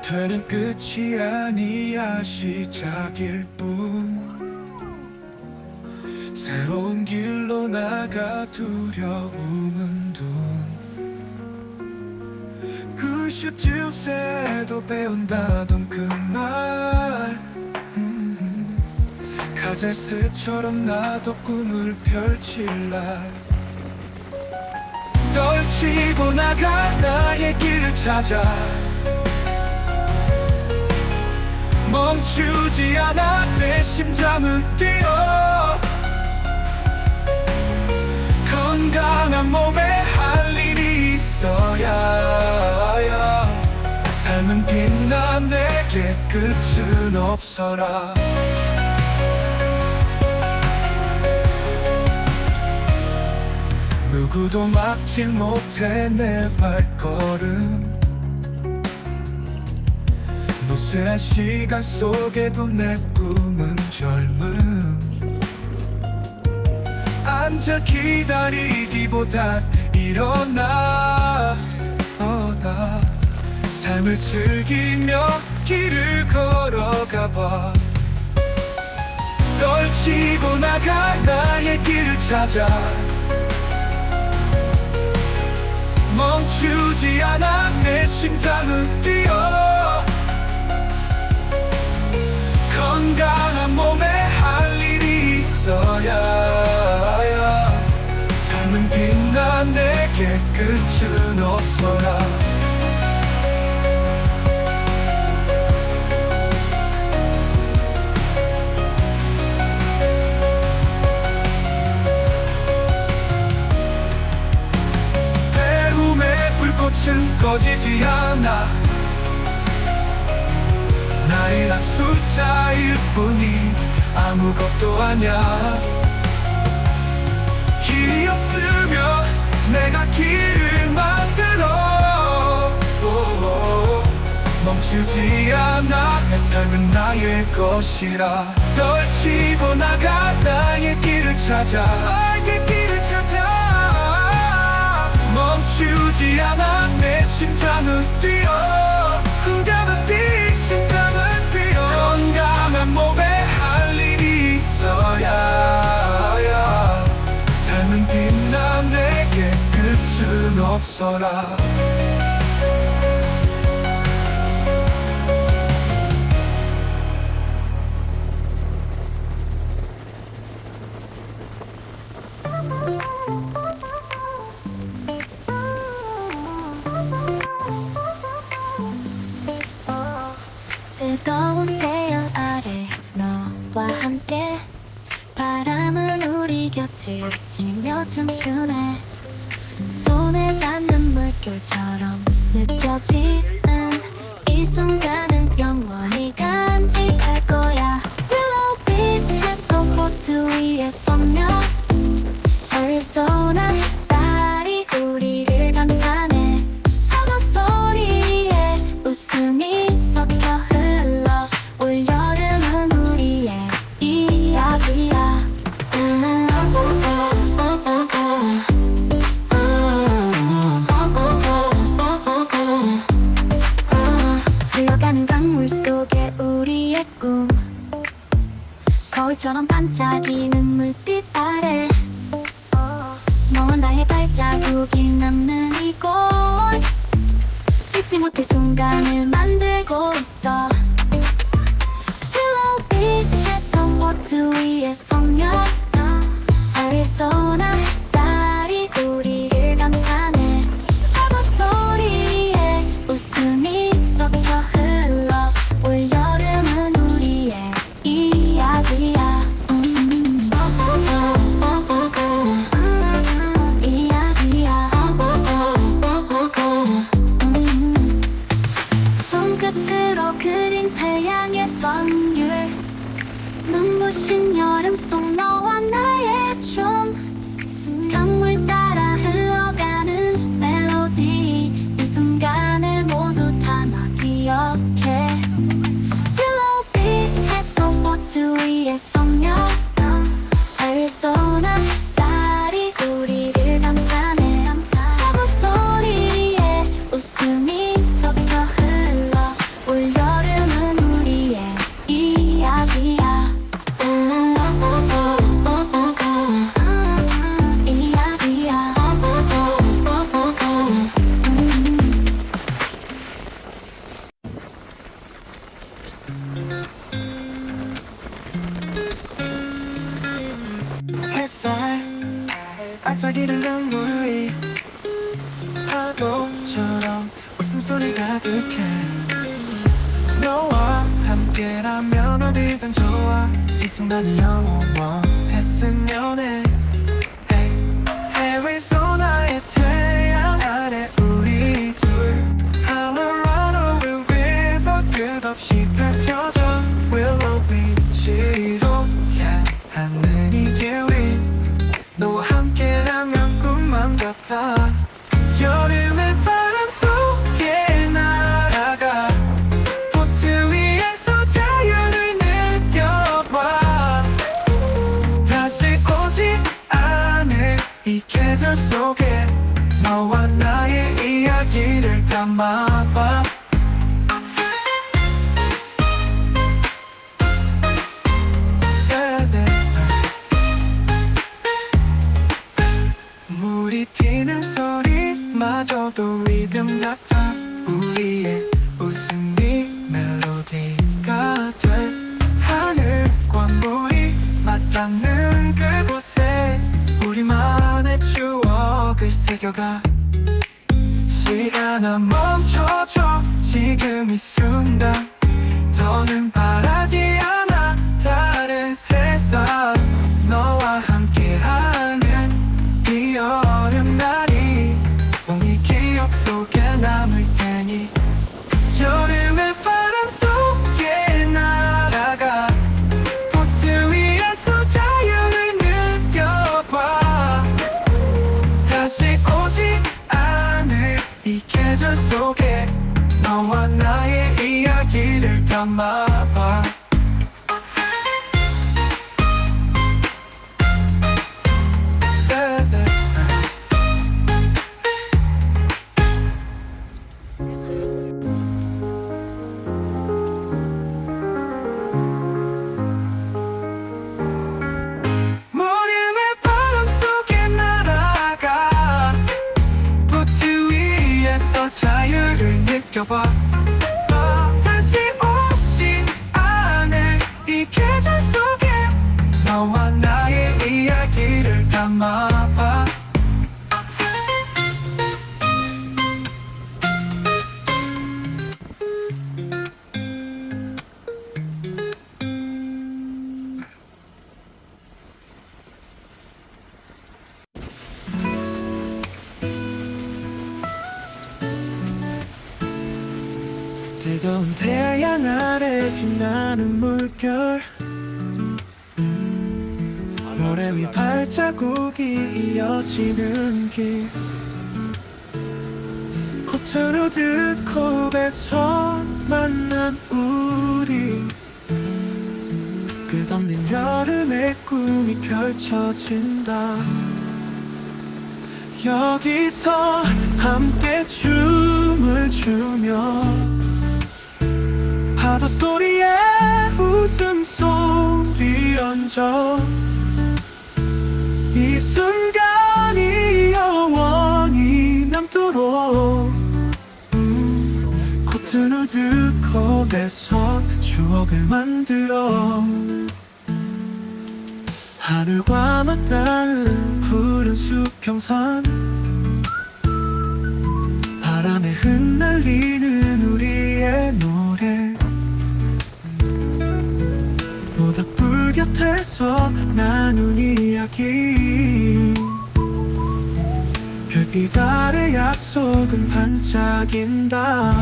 되는 끝이 아니야 시작일 뿐. 새로운 길로 나가 두려움은 둔 그 슈즈에도 배운다던 그말. 음, 카잘스처럼 나도 꿈을 펼칠 날. 떨치고 나가 나의 길을 찾아 멈추지 않아 내 심장은 뛰어. 건강한 몸에 할 일이 있어야 삶은 빛나 내게 끝은 없어라. 누구도 막지 못해 내 발걸음 노쇠한 시간 속에도 내 꿈은 젊음. 앉아 기다리기보단 일어나. 어, 나 삶을 즐기며 길을 걸어가 봐. 떨치고 나가 나의 길을 찾아. 멈추지 않아 내 심장은 뛰어 꺼지지 않아. 나이란 숫자일 뿐이 아무것도 아냐 길이 없으면 내가 길을 만들어. 오, 멈추지 않아. 내 삶은 나의 것이라. 떨치고 나가 나의 길을 찾아. 나의 길을 찾아 멈추지 않아. 내 심장은 뛰어. 흔들어 뛰 심장은 뛰어. 건강한 몸에 할 일이 있어야 삶은 빛나 내게 끝은 없어라 스치며 춤추네. 손에 닿는 물결처럼 느껴지는 이 순간은 영원히 간직할 거야. Willow 빛에서 보트 위에 서며 어 거울처럼 반짝이는 물빛 아래. 너와 나의 발자국이 남는 이곳. 잊지 못할 순간을 만들고 있어. Pillow 빛에서 보트 위에 서며 아리소 Okay. 반짝이는 눈물이 파도처럼 웃음소리 가득해. 너와 함께라면 어디든 좋아. 이 순간이 영원했으면 해 담아봐. 물이 튀는 소리마저도 리듬 같아. 우리의 웃음이 멜로디가 돼 하늘과 물이 맞닿는 그곳에 우리만의 추억을 새겨가 시간아 멈춰줘. 지금 이 순간 더는 바라 속에 너와 나의 이야기를 담아봐 뜨거운 태양 아래 빛나는 물결. 모래 위 발자국이 이어지는 길. 코트로드 컵에서 만난 우리. 끝없는 여름의 꿈이 펼쳐진다. 여기서 함께 춤을 추며 파도 소리에 웃음 소리 얹어. 이 순간이 영원히 남도록. 음, 코트누드 컵에서 추억을 만들어. 하늘과 맞닿은 푸른 수평선. 바람에 흩날리는 우리의 노 곁에서 나눈 이야기. 별빛 아래 약속은 반짝인다.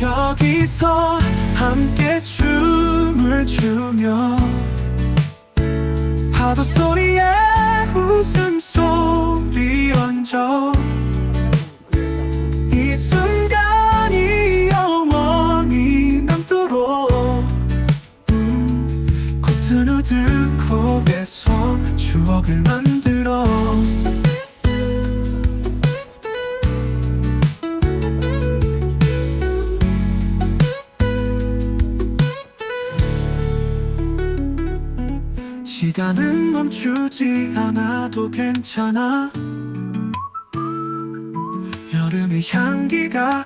여기서 함께 춤을 추며 파도 소리에 웃음 소리 얹어 추억을 만들어. 시간은 멈추지 않아도 괜찮아. 여름의 향기가